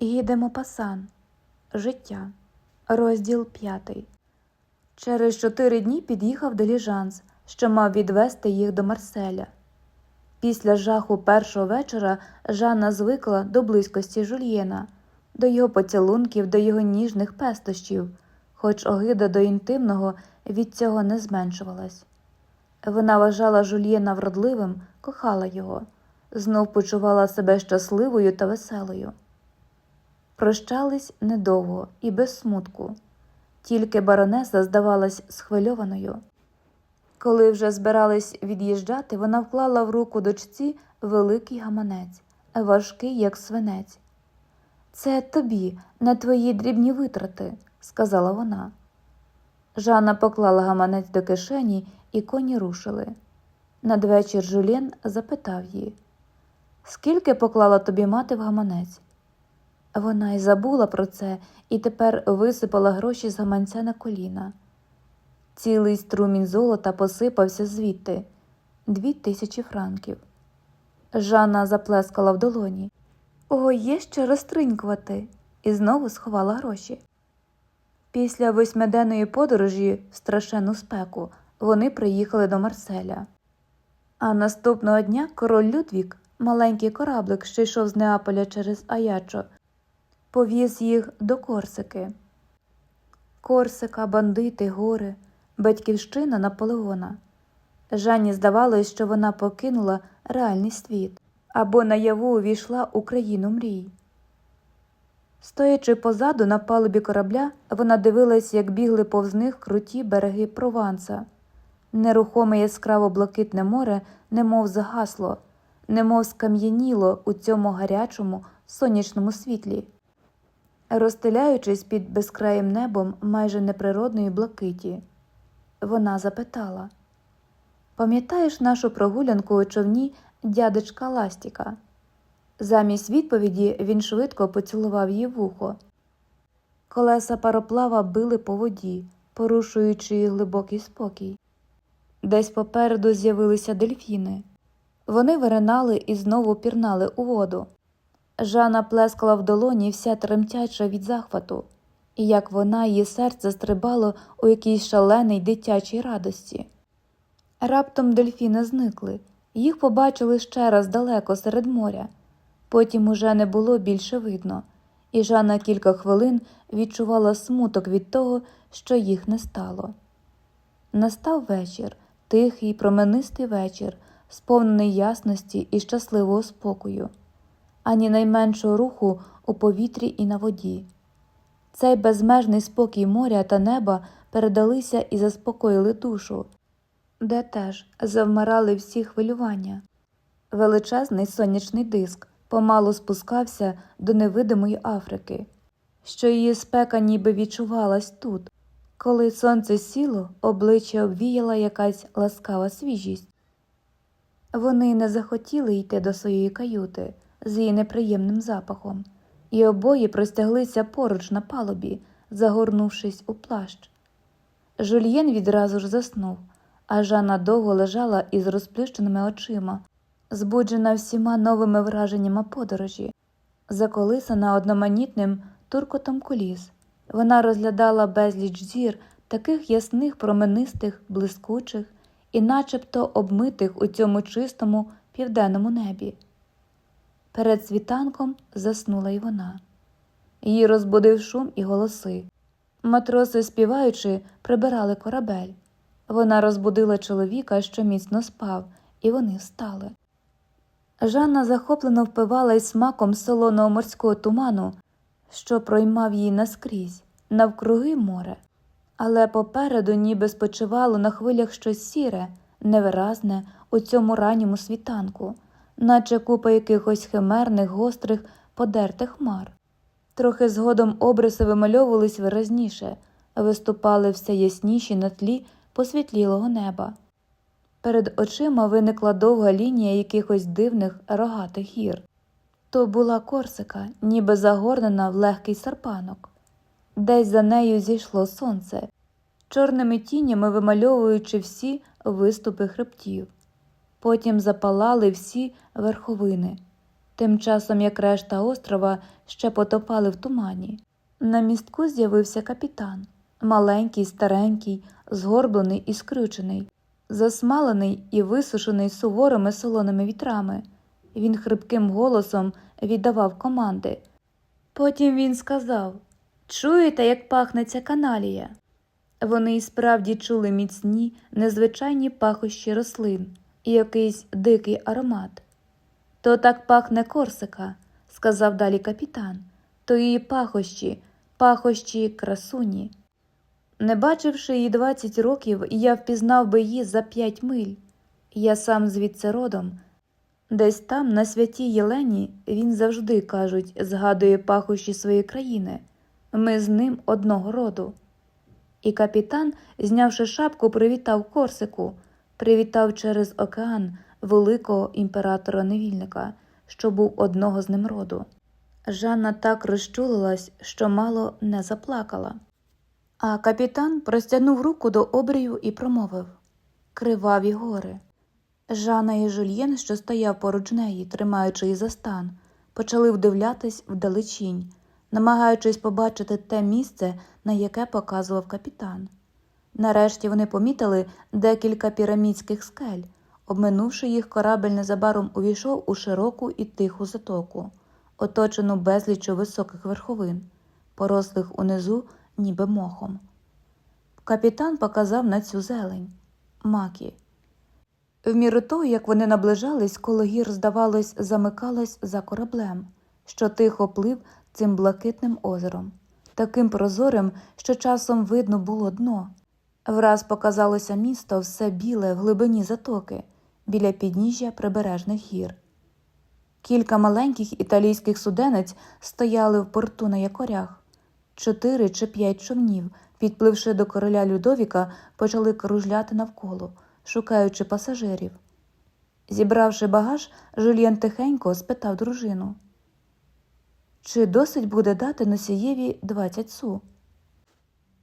Їдемо пасан. Життя. Розділ п'ятий. Через чотири дні під'їхав диліжанс, що мав відвести їх до Марселя. Після жаху першого вечора Жанна звикла до близькості жульєна, до його поцілунків, до його ніжних пестощів, хоч огида до інтимного від цього не зменшувалась. Вона вважала жульєна вродливим, кохала його, знов почувала себе щасливою та веселою. Прощались недовго і без смутку, тільки баронеса здавалась схвильованою. Коли вже збирались від'їжджати, вона вклала в руку дочці великий гаманець, важкий, як свинець. Це тобі, на твої дрібні витрати, сказала вона. Жанна поклала гаманець до кишені, і коні рушили. Надвечір Жулєн запитав її, скільки поклала тобі мати в гаманець? Вона й забула про це і тепер висипала гроші з гаманця на коліна. Цілий струмінь золота посипався звідти дві тисячі франків. Жанна заплескала в долоні. О, є ще розтринькувати, і знову сховала гроші. Після восьмиденної подорожі в страшенну спеку вони приїхали до Марселя. А наступного дня король Людвік, маленький кораблик, що йшов з Неаполя через Аячо, повіз їх до Корсики. Корсика, бандити, гори, батьківщина Наполеона. Жанні здавалось, що вона покинула реальний світ або наяву увійшла у країну мрій. Стоячи позаду на палубі корабля, вона дивилась, як бігли повз них круті береги Прованса. Нерухоме яскраво блакитне море немов загасло, немов скам'яніло у цьому гарячому сонячному світлі, розстеляючись під безкраїм небом майже неприродної блакиті. Вона запитала Пам'ятаєш нашу прогулянку у човні дядечка Ластіка? Замість відповіді він швидко поцілував її вухо. Колеса пароплава били по воді, порушуючи глибокий спокій. Десь попереду з'явилися дельфіни. Вони виринали і знову пірнали у воду. Жанна плескала в долоні вся тремтяча від захвату, і як вона, її серце стрибало у якійсь шаленій дитячій радості. Раптом дельфіни зникли, їх побачили ще раз далеко серед моря. Потім уже не було більше видно, і Жанна кілька хвилин відчувала смуток від того, що їх не стало. Настав вечір, тихий, променистий вечір, сповнений ясності і щасливого спокою, ані найменшого руху у повітрі і на воді. Цей безмежний спокій моря та неба передалися і заспокоїли душу, де теж завмирали всі хвилювання. Величезний сонячний диск помалу спускався до невидимої Африки, що її спека ніби відчувалась тут. Коли сонце сіло, обличчя обвіяла якась ласкава свіжість. Вони не захотіли йти до своєї каюти з її неприємним запахом, і обоє простяглися поруч на палубі, загорнувшись у плащ. Жульєн відразу ж заснув, а Жанна довго лежала із розплющеними очима, збуджена всіма новими враженнями подорожі, заколисана одноманітним туркотом коліс. Вона розглядала безліч зір, таких ясних, променистих, блискучих і начебто обмитих у цьому чистому південному небі. Перед світанком заснула й вона. Її розбудив шум і голоси. Матроси, співаючи, прибирали корабель. Вона розбудила чоловіка, що міцно спав, і вони встали. Жанна захоплено впивалась смаком солоного морського туману, що проймав її наскрізь, навкруги море, але попереду ніби спочивало на хвилях щось сіре, невиразне у цьому ранньому світанку, наче купа якихось химерних, гострих, подертих хмар. Трохи згодом обриси вимальовувались виразніше, виступали все ясніші на тлі посвітлілого неба. Перед очима виникла довга лінія якихось дивних рогатих гір. То була Корсика, ніби загорнена в легкий серпанок. Десь за нею зійшло сонце, чорними тінями вимальовуючи всі виступи хребтів. Потім запалали всі верховини. Тим часом, як решта острова ще потопали в тумані. На містку з'явився капітан, маленький, старенький, згорблений і скрючений, засмалений і висушений суворими солоними вітрами. Він хрипким голосом віддавав команди. Потім він сказав Чуєте, як пахне ця каналія? Вони й справді чули міцні, незвичайні пахощі рослин і якийсь дикий аромат. То так пахне Корсика, сказав далі капітан, то її пахощі, пахощі красуні. Не бачивши її двадцять років, я впізнав би її за п'ять миль. Я сам звідси родом. Десь там, на святій Єлені, він завжди, кажуть, згадує пахощі своєї країни. Ми з ним одного роду. І капітан, знявши шапку, привітав Корсику, привітав через океан великого імператора невільника, що був одного з ним роду. Жанна так розчулилась, що мало не заплакала. А капітан простягнув руку до обрію і промовив Криваві гори. Жанна і Жульєн, що стояв поруч неї, тримаючи її за стан, почали вдивлятись вдалечінь, намагаючись побачити те місце, на яке показував капітан. Нарешті вони помітили декілька пірамідських скель. Обминувши їх, корабель незабаром увійшов у широку і тиху затоку, оточену безліччю високих верховин, порослих унизу, ніби мохом. Капітан показав на цю зелень макі. В міру того, як вони наближались, коло гір, здавалось, замикалось за кораблем, що тихо плив цим блакитним озером, таким прозорим, що часом видно було дно. Враз показалося місто все біле в глибині затоки, біля підніжжя прибережних гір. Кілька маленьких італійських суденець стояли в порту на якорях. Чотири чи п'ять човнів, підпливши до короля Людовіка, почали кружляти навколо, шукаючи пасажирів. Зібравши багаж, Жульєн тихенько спитав дружину. Чи досить буде дати носієві 20 су?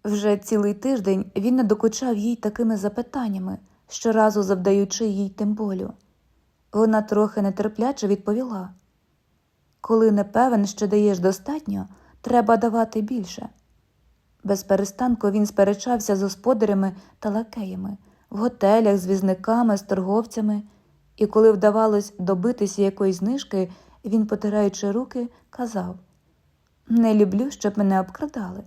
Вже цілий тиждень він не докучав їй такими запитаннями, щоразу завдаючи їй тим болю. Вона трохи нетерпляче відповіла Коли не певен, що даєш достатньо, треба давати більше. Без перестанку він сперечався з господарями та лакеями, в готелях, з візниками, з торговцями, і коли вдавалось добитися якоїсь знижки, він, потираючи руки, казав Не люблю, щоб мене обкрадали.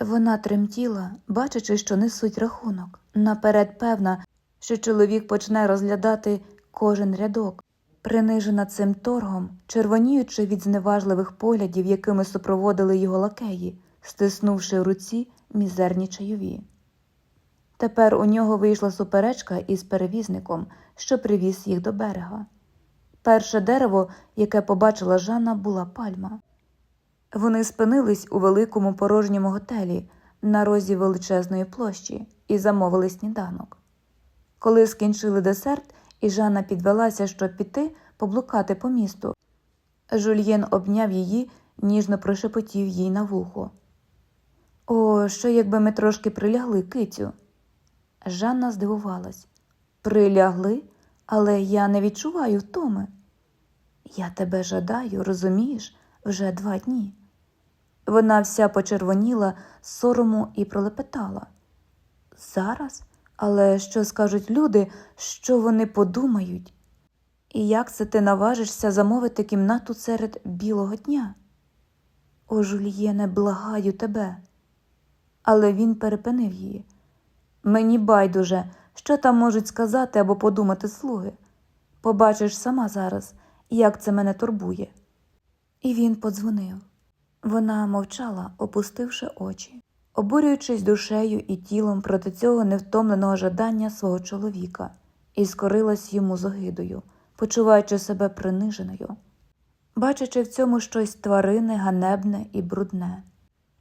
Вона тремтіла, бачачи, що несуть рахунок. Наперед певна, що чоловік почне розглядати кожен рядок, принижена цим торгом, червоніючи від зневажливих поглядів, якими супроводили його лакеї, стиснувши в руці мізерні чайові. Тепер у нього вийшла суперечка із перевізником, що привіз їх до берега. Перше дерево, яке побачила Жанна, була пальма. Вони спинились у великому порожньому готелі на розі величезної площі і замовили сніданок. Коли скінчили десерт, і Жанна підвелася, щоб піти поблукати по місту, Жульєн обняв її, ніжно прошепотів їй на вухо. О, що якби ми трошки прилягли, кицю. Жанна здивувалась. Прилягли, але я не відчуваю втоми. Я тебе жадаю, розумієш, вже два дні. Вона вся почервоніла сорому і пролепетала. Зараз? Але що скажуть люди, що вони подумають? І як це ти наважишся замовити кімнату серед білого дня? О, Жульєне, благаю тебе. Але він перепинив її. Мені байдуже, що там можуть сказати або подумати слуги. Побачиш сама зараз, як це мене турбує. І він подзвонив. Вона мовчала, опустивши очі, обурюючись душею і тілом проти цього невтомленого жадання свого чоловіка, і скорилась йому з огидою, почуваючи себе приниженою, бачачи в цьому щось тваринне, ганебне і брудне.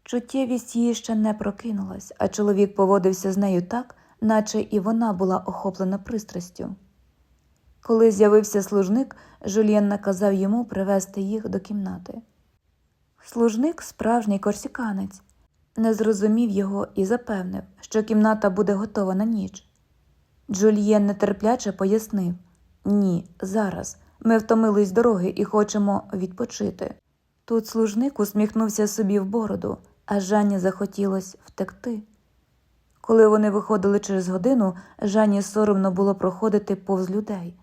Чуттєвість її ще не прокинулась, а чоловік поводився з нею так, наче і вона була охоплена пристрастю. Коли з'явився служник, Жульєн наказав йому привезти їх до кімнати. Служник, справжній корсіканець, не зрозумів його і запевнив, що кімната буде готова на ніч. Джульєн нетерпляче пояснив ні, зараз, Ми втомились дороги і хочемо відпочити. Тут служник усміхнувся собі в бороду, а Жанні захотілось втекти. Коли вони виходили через годину, Жанні соромно було проходити повз людей.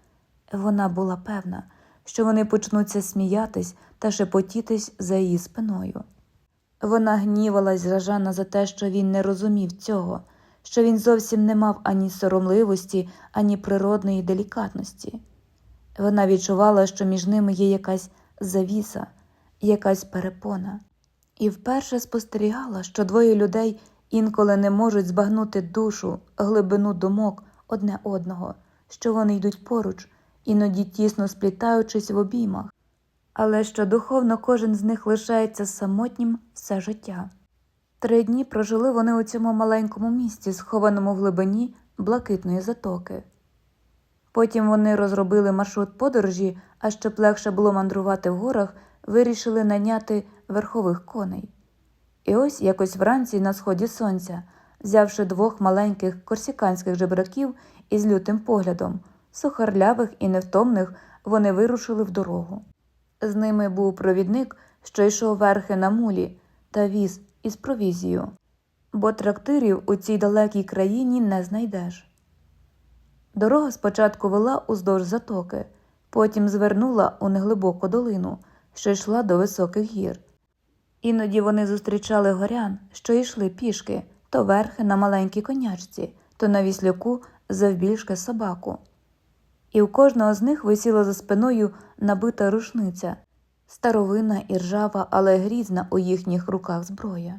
Вона була певна, що вони почнуться сміятись та шепотітись за її спиною. Вона гнівалась за Жана за те, що він не розумів цього, що він зовсім не мав ані соромливості, ані природної делікатності. Вона відчувала, що між ними є якась завіса, якась перепона, і вперше спостерігала, що двоє людей інколи не можуть збагнути душу, глибину думок одне одного, що вони йдуть поруч, іноді тісно сплітаючись в обіймах, але що духовно кожен з них лишається самотнім все життя. Три дні прожили вони у цьому маленькому місті, схованому в глибині блакитної затоки. Потім вони розробили маршрут подорожі, а щоб легше було мандрувати в горах, вирішили наняти верхових коней. І ось якось вранці на сході сонця, взявши двох маленьких корсіканських жебраків із лютим поглядом, сухарлявих і невтомних, вони вирушили в дорогу. З ними був провідник, що йшов верхи на мулі, та віз із провізією, бо трактирів у цій далекій країні не знайдеш. Дорога спочатку вела уздовж затоки, потім звернула у неглибоку долину, що йшла до високих гір. Іноді вони зустрічали горян, що йшли пішки, то верхи на маленькій конячці, то на віслюку завбільшки собаку. І у кожного з них висіла за спиною набита рушниця, старовина і ржава, але грізна у їхніх руках зброя.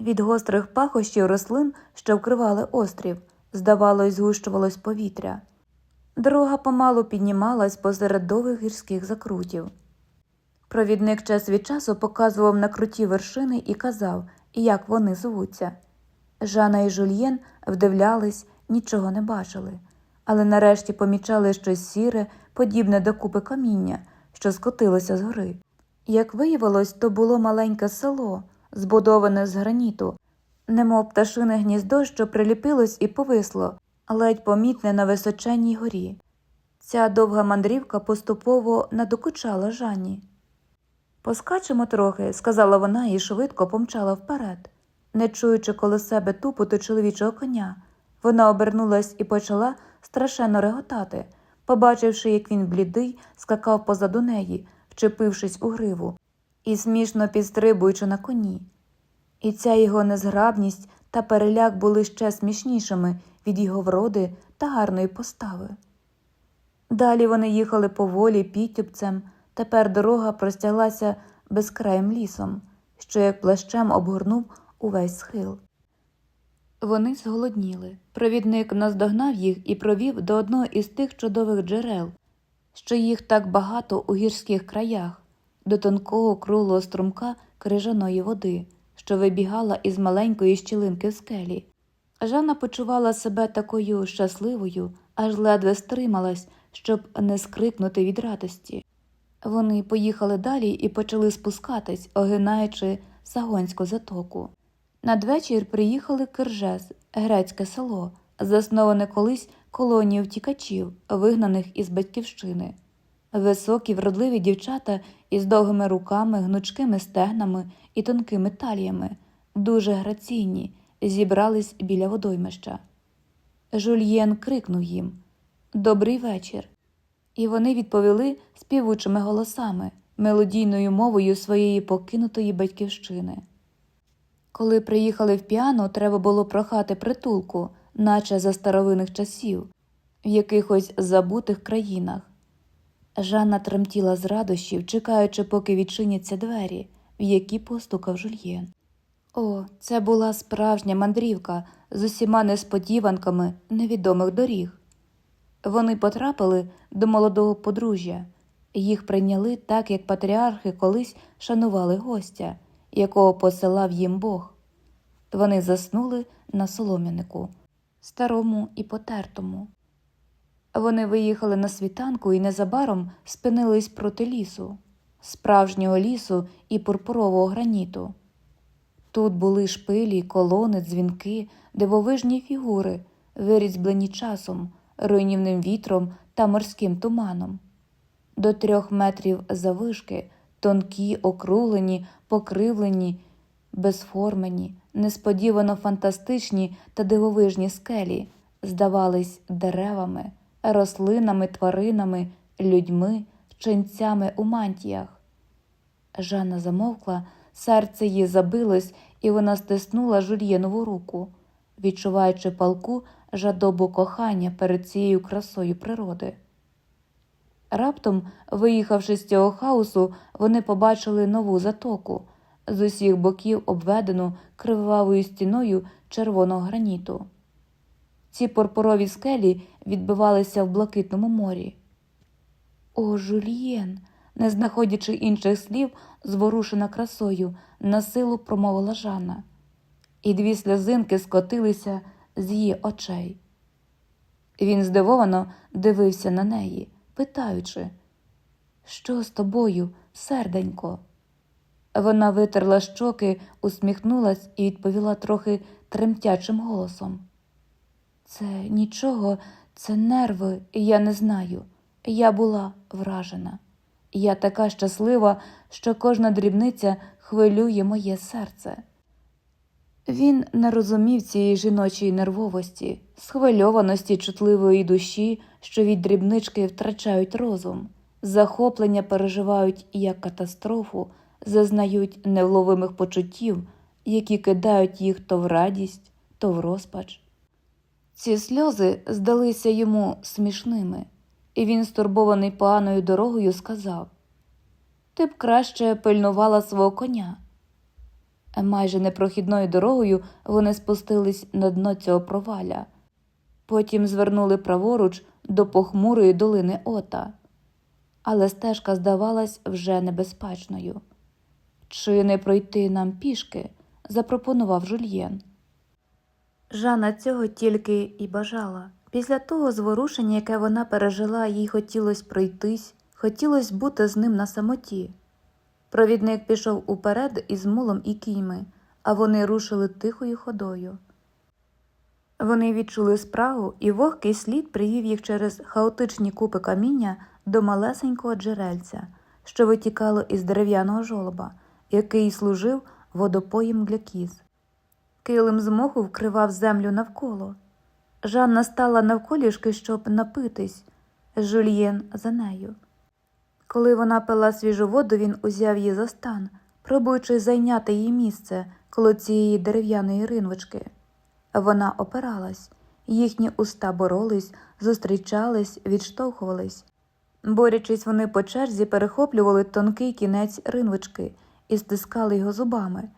Від гострих пахощів рослин, що вкривали острів, здавалось, згущувалось повітря. Дорога помалу піднімалась посеред довгих гірських закрутів. Провідник час від часу показував на круті вершини і казав, як вони звуться. Жана і Жульєн вдивлялись, нічого не бачили, але нарешті помічали щось сіре, подібне до купи каміння, що скотилося з гори. Як виявилось, то було маленьке село, збудоване з граніту, немов пташине гніздо, що приліпилось і повисло, ледь помітне на височенній горі. Ця довга мандрівка поступово надокучала Жанні. Поскачемо трохи, сказала вона і швидко помчала вперед. Не чуючи коло себе тупоту чоловічого коня, вона обернулась і почала страшенно реготати, побачивши, як він блідий, скакав позаду неї, вчепившись у гриву, і смішно підстрибуючи на коні. І ця його незграбність та переляк були ще смішнішими від його вроди та гарної постави. Далі вони їхали поволі підтюпцем, тепер дорога простяглася безкраїм лісом, що як плащем обгорнув увесь схил. Вони зголодніли. Провідник наздогнав їх і провів до одного із тих чудових джерел, що їх так багато у гірських краях, до тонкого круглого струмка крижаної води, що вибігала із маленької щілинки в скелі. Жанна почувала себе такою щасливою, аж ледве стрималась, щоб не скрикнути від радості. Вони поїхали далі і почали спускатись, огинаючи Сагонську затоку. Надвечір приїхали Киржес, грецьке село, засноване колись колонією втікачів, вигнаних із батьківщини. Високі, вродливі дівчата із довгими руками, гнучкими стегнами і тонкими таліями, дуже граційні, зібрались біля водоймища. Жульєн крикнув їм Добрий вечір. І вони відповіли співучими голосами, мелодійною мовою своєї покинутої батьківщини. Коли приїхали в піано, треба було прохати притулку, наче за старовинних часів, в якихось забутих країнах. Жанна тремтіла з радощів, чекаючи, поки відчиняться двері, в які постукав жульєн. О, це була справжня мандрівка з усіма несподіванками невідомих доріг. Вони потрапили до молодого подружжя, їх прийняли так, як патріархи колись шанували гостя, якого посилав їм Бог. Вони заснули на солом'янику, старому і потертому. Вони виїхали на світанку і незабаром спинились проти лісу, справжнього лісу і пурпурового граніту. Тут були шпилі, колони, дзвінки, дивовижні фігури, вирізблені часом, руйнівним вітром та морським туманом. до трьох метрів завишки, тонкі, округлені, покривлені, безформені, несподівано фантастичні та дивовижні скелі, здавались деревами, рослинами, тваринами, людьми, ченцями у мантіях. Жанна замовкла, серце її забилось, і вона стиснула Жульєнову руку, відчуваючи палку жадобу кохання перед цією красою природи. Раптом, виїхавши з цього хаосу, вони побачили нову затоку, з усіх боків обведену кривавою стіною червоного граніту. Ці порпорові скелі відбивалися в блакитному морі. О, Жульєн, не знаходячи інших слів, зворушена красою, на силу промовила Жанна, і дві сльозинки скотилися з її очей. Він здивовано дивився на неї, питаючи, що з тобою, серденько? Вона витерла щоки, усміхнулась і відповіла трохи тремтячим голосом. Це нічого, це нерви, я не знаю. Я була вражена. Я така щаслива, що кожна дрібниця хвилює моє серце. Він не розумів цієї жіночої нервовості, схвильованості чутливої душі, що від дрібнички втрачають розум, захоплення переживають як катастрофу, зазнають невловимих почуттів, які кидають їх то в радість, то в розпач. Ці сльози здалися йому смішними, і він, стурбований поганою дорогою, сказав Ти б краще пильнувала свого коня. Майже непрохідною дорогою вони спустились на дно цього проваля, потім звернули праворуч до похмурої долини Ота, але стежка здавалась вже небезпечною. Чи не пройти нам пішки? запропонував жульєн. Жанна цього тільки і бажала. Після того зворушення, яке вона пережила, їй хотілося пройтись, хотілося бути з ним на самоті. Провідник пішов уперед із мулом і кійми, а вони рушили тихою ходою. Вони відчули спрагу, і вогкий слід привів їх через хаотичні купи каміння до малесенького джерельця, що витікало із дерев'яного жолоба, який служив водопоєм для кіз. Килим з моху вкривав землю навколо. Жанна стала навколішки, щоб напитись, Жульєн за нею. Коли вона пила свіжу воду, він узяв її за стан, пробуючи зайняти її місце коло цієї дерев'яної ринвочки. Вона опиралась, їхні уста боролись, зустрічались, відштовхувались. Борячись, вони по черзі перехоплювали тонкий кінець ринвочки і стискали його зубами,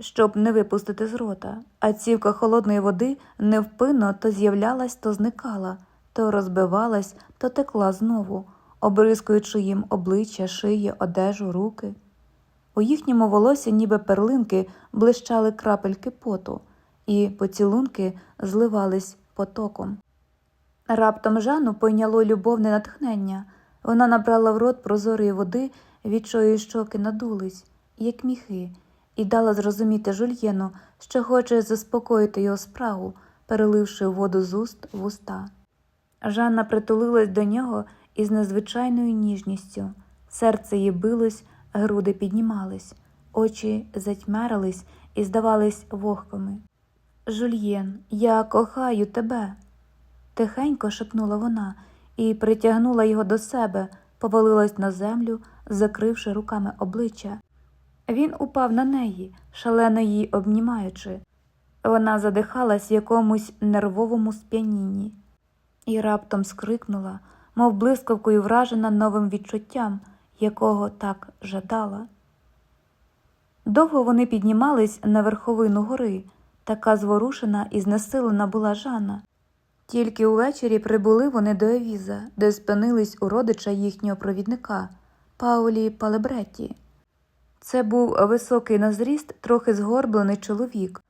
щоб не випустити з рота, а цівка холодної води невпинно то з'являлась, то зникала, то розбивалась, то текла знову, обрискуючи їм обличчя, шиї, одежу, руки. У їхньому волосі, ніби перлинки, блищали крапельки поту, і поцілунки зливались потоком. Раптом Жанну пойняло любовне натхнення. Вона набрала в рот прозорої води, від чої щоки надулись, як міхи, і дала зрозуміти жульєну, що хоче заспокоїти його спрагу, переливши воду з уст в уста. Жанна притулилась до нього із незвичайною ніжністю. Серце її билось, груди піднімались, очі затьмарились і здавались вогкими. Жульєн, я кохаю тебе. Тихенько шепнула вона і притягнула його до себе, повалилась на землю, закривши руками обличчя. Він упав на неї, шалено її обнімаючи. Вона задихалась в якомусь нервовому сп'янінні і раптом скрикнула, мов блискавкою вражена новим відчуттям, якого так жадала. Довго вони піднімались на верховину гори, така зворушена і знесилена була Жанна. Тільки увечері прибули вони до Евіза, де спинились у родича їхнього провідника Паулі Палебретті. Це був високий на зріст, трохи згорблений чоловік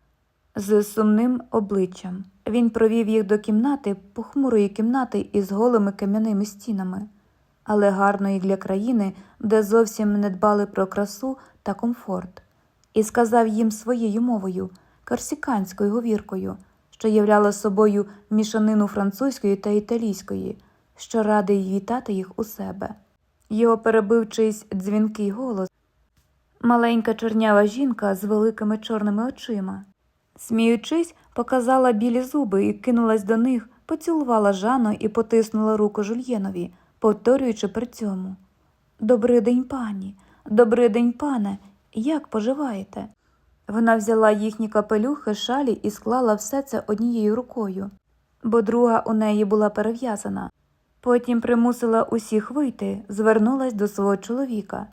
з сумним обличчям. Він провів їх до кімнати, похмурої кімнати із голими кам'яними стінами, але гарної для країни, де зовсім не дбали про красу та комфорт, і сказав їм своєю мовою, корсиканською говіркою, що являла собою мішанину французької та італійської, що радий вітати їх у себе. Його перебив чийсь дзвінкий голос. Маленька чорнява жінка з великими чорними очима. Сміючись, показала білі зуби і кинулась до них, поцілувала Жанну і потиснула руку Жульєнові, повторюючи при цьому Добрий день, пані, добрий день, пане, як поживаєте? Вона взяла їхні капелюхи, шалі і склала все це однією рукою, бо друга у неї була перев'язана. Потім примусила усіх вийти, звернулась до свого чоловіка.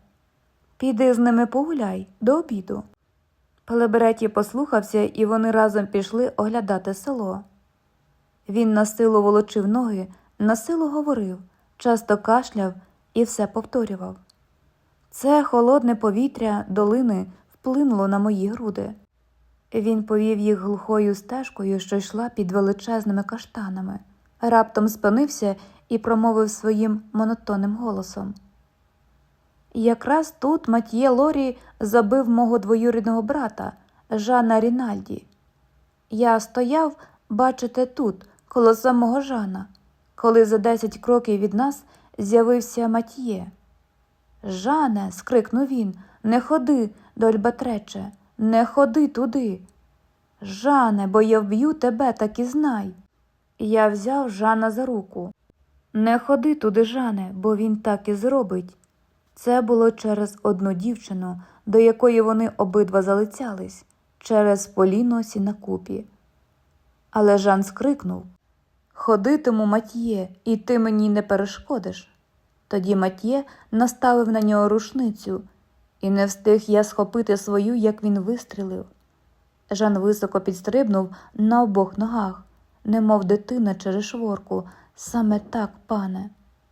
Піди з ними погуляй до обіду. Пелебереті послухався, і вони разом пішли оглядати село. Він на силу волочив ноги, на силу говорив, часто кашляв і все повторював. Це холодне повітря долини вплинуло на мої груди. Він повів їх глухою стежкою, що йшла під величезними каштанами, раптом спинився і промовив своїм монотонним голосом. Якраз тут Матьє Лорі забив мого двоюрідного брата Жана Рінальді. Я стояв, бачите, тут, коло самого Жана, коли за десять кроків від нас з'явився Матьє. Жане, скрикнув він, не ходи до Альбатрече, не ходи туди. Жане, бо я вб'ю тебе, так і знай. Я взяв Жана за руку. Не ходи туди, Жане, бо він так і зробить. Це було через одну дівчину, до якої вони обидва залицялись, через Поліну Сінакупі. Але Жан скрикнув Ходитиму, Матьє, і ти мені не перешкодиш. Тоді Матьє наставив на нього рушницю, і не встиг я схопити свою, як він вистрілив. Жан високо підстрибнув на обох ногах, немов дитина через шворку, саме так, пане,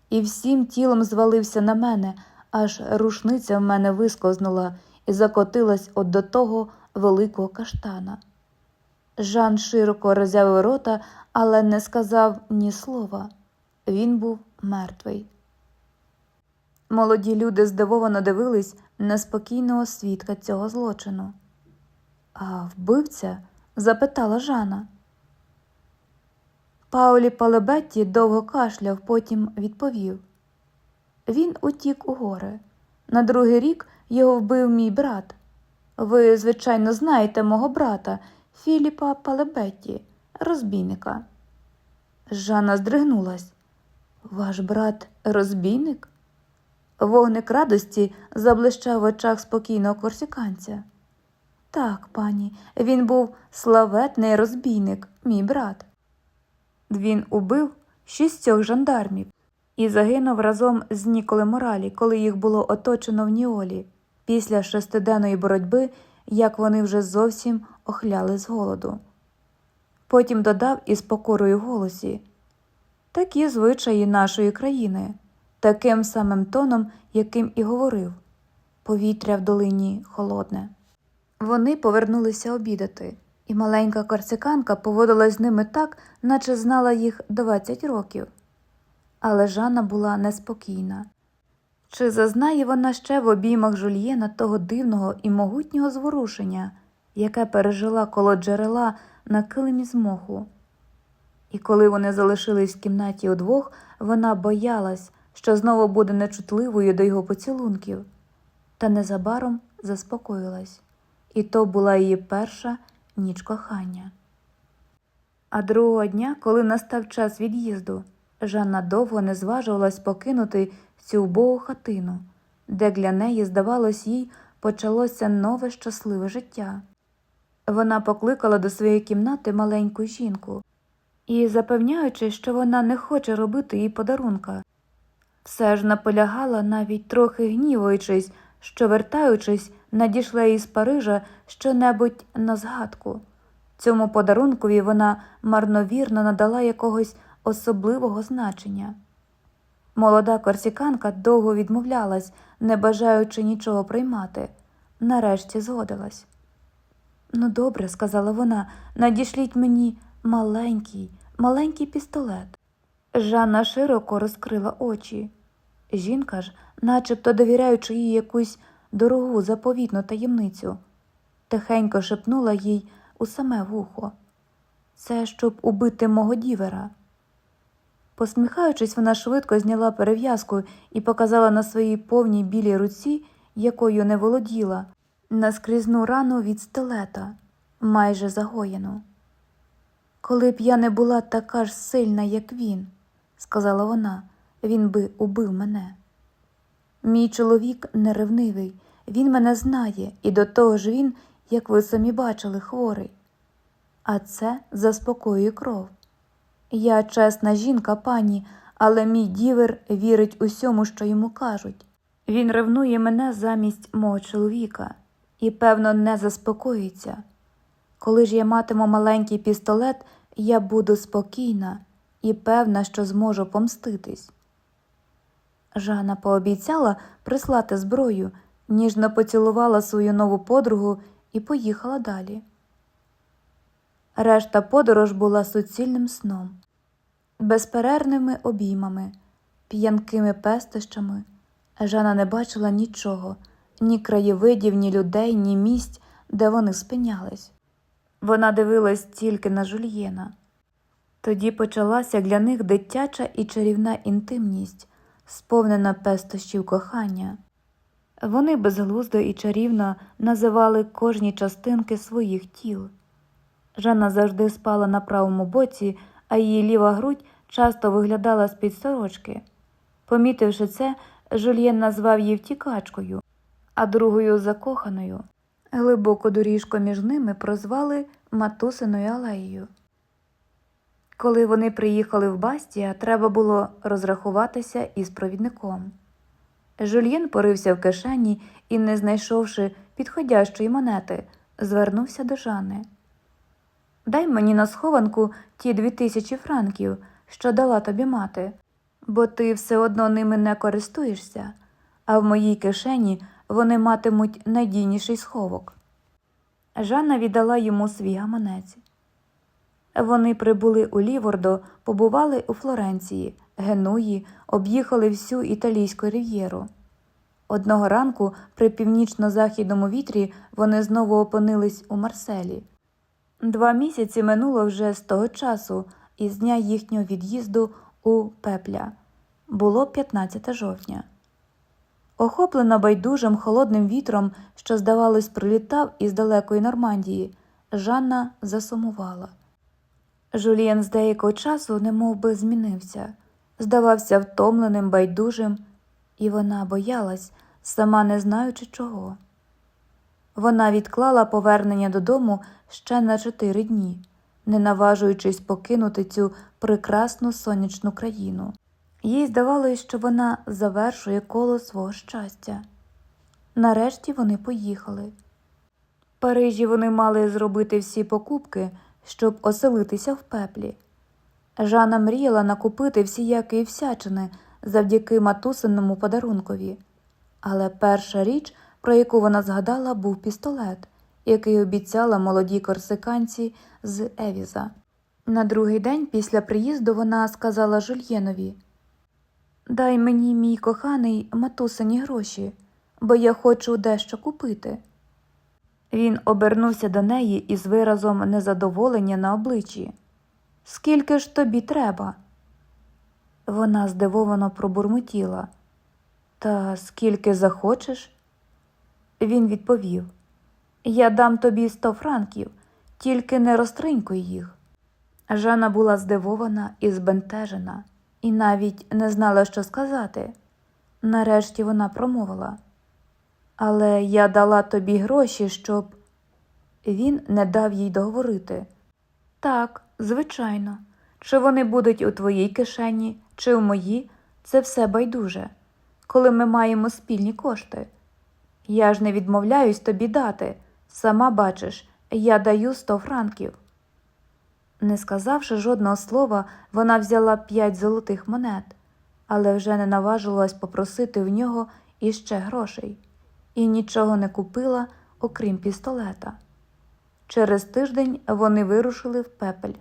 і всім тілом звалився на мене, аж рушниця в мене вискознула і закотилась от до того великого каштана. Жан широко роззявив рота, але не сказав ні слова. Він був мертвий. Молоді люди здивовано дивились на спокійного свідка цього злочину. А вбивця? запитала Жана. Паулі Палебетті довго кашляв, потім відповів. Він утік у гори. На другий рік його вбив мій брат. Ви, звичайно, знаєте мого брата Філіпа Палебетті, розбійника. Жанна здригнулась. Ваш брат розбійник? Вогник радості заблищав в очах спокійного корсиканця. Так, пані, він був славетний розбійник, мій брат. Він убив шістьох жандармів і загинув разом з Ніколи Моралі, коли їх було оточено в Ніолі, після шестиденної боротьби, як вони вже зовсім охляли з голоду. Потім додав із покорою в голосі такі звичаї нашої країни, таким самим тоном, яким і говорив повітря в долині холодне. Вони повернулися обідати, і маленька корсиканка поводилась з ними так, наче знала їх 20 років. Але Жанна була неспокійна. Чи зазнає вона ще в обіймах жульєна того дивного і могутнього зворушення, яке пережила коло джерела на килимі з моху? І коли вони залишились в кімнаті удвох, вона боялась, що знову буде нечутливою до його поцілунків, та незабаром заспокоїлась, і то була її перша ніч кохання. А другого дня, коли настав час від'їзду, Жанна довго не зважувалась покинути цю убогу хатину, де для неї, здавалось, їй почалося нове щасливе життя. Вона покликала до своєї кімнати маленьку жінку і, запевняючи, що вона не хоче робити їй подарунка, все ж наполягала, навіть трохи гнівуючись, що, вертаючись, надійшла із Парижа щонебудь на згадку. Цьому подарункові вона марновірно надала якогось особливого значення. Молода корсіканка довго відмовлялась, не бажаючи нічого приймати, нарешті згодилась. Ну, добре, сказала вона, надішліть мені маленький, маленький пістолет. Жанна широко розкрила очі. Жінка ж, начебто довіряючи їй якусь дорогу заповітну таємницю, тихенько шепнула їй у саме вухо. Це щоб убити мого дівера. Посміхаючись, вона швидко зняла перев'язку і показала на своїй повній білій руці, якою не володіла, наскрізну рану від стилета, майже загоєну. Коли б я не була така ж сильна, як він, сказала вона, він би убив мене. Мій чоловік неревнивий, він мене знає, і до того ж він, як ви самі бачили, хворий. А це заспокоює кров. Я чесна жінка, пані, але мій дівер вірить усьому, що йому кажуть. Він ревнує мене замість мого чоловіка і, певно, не заспокоїться. Коли ж я матиму маленький пістолет, я буду спокійна і певна, що зможу помститись. Жанна пообіцяла прислати зброю, ніжно поцілувала свою нову подругу і поїхала далі. Решта подорож була суцільним сном, безперервними обіймами, п'янкими пестощами. Жанна не бачила нічого, ні краєвидів, ні людей, ні місць, де вони спинялись. Вона дивилась тільки на жульєна. Тоді почалася для них дитяча і чарівна інтимність, сповнена пестощів кохання. Вони безглуздо і чарівно називали кожні частинки своїх тіл. Жанна завжди спала на правому боці, а її ліва грудь часто виглядала з-під сорочки. Помітивши це, Жульєн назвав її втікачкою, а другою закоханою. Глибоку доріжку між ними прозвали Матусиною алеєю. Коли вони приїхали в Бастія, треба було розрахуватися із провідником. Жульєн порився в кишені і, не знайшовши підходящої монети, звернувся до Жанни. Дай мені на схованку ті дві тисячі франків, що дала тобі мати, бо ти все одно ними не користуєшся, а в моїй кишені вони матимуть надійніший сховок. Жанна віддала йому свій гаманець. Вони прибули у Лівордо, побували у Флоренції, Генуї, об'їхали всю італійську рів'єру. Одного ранку, при північно-західному вітрі, вони знову опинились у Марселі. Два місяці минуло вже з того часу, із дня їхнього від'їзду у Пепля. Було 15 жовтня. Охоплена байдужим холодним вітром, що, здавалось, прилітав із далекої Нормандії, Жанна засумувала. Жулієн з деякого часу немов би змінився, здавався втомленим, байдужим, і вона боялась, сама не знаючи чого. Вона відклала повернення додому ще на чотири дні, не наважуючись покинути цю прекрасну сонячну країну. Їй здавалось, що вона завершує коло свого щастя. Нарешті вони поїхали. В Парижі вони мали зробити всі покупки, щоб оселитися в пеплі. Жанна мріяла накупити всіякі всячини завдяки матусиному подарункові. Але перша річ, про яку вона згадала, був пістолет, який обіцяла молодій корсиканці з Евіза. На другий день після приїзду вона сказала Жульєнові Дай мені, мій коханий, матусині гроші, бо я хочу дещо купити. Він обернувся до неї із виразом незадоволення на обличчі. Скільки ж тобі треба? Вона здивовано пробурмотіла. Та скільки захочеш? Він відповів Я дам тобі сто франків, тільки не розтринькуй їх. Жанна була здивована і збентежена, і навіть не знала, що сказати. Нарешті вона промовила. Але я дала тобі гроші, щоб. Він не дав їй договорити. Так, звичайно, чи вони будуть у твоїй кишені, чи в моїй, це все байдуже, коли ми маємо спільні кошти. Я ж не відмовляюсь тобі дати. Сама бачиш, я даю сто франків. Не сказавши жодного слова, вона взяла п'ять золотих монет, але вже не наважилась попросити в нього іще грошей, і нічого не купила, окрім пістолета. Через тиждень вони вирушили в пепель.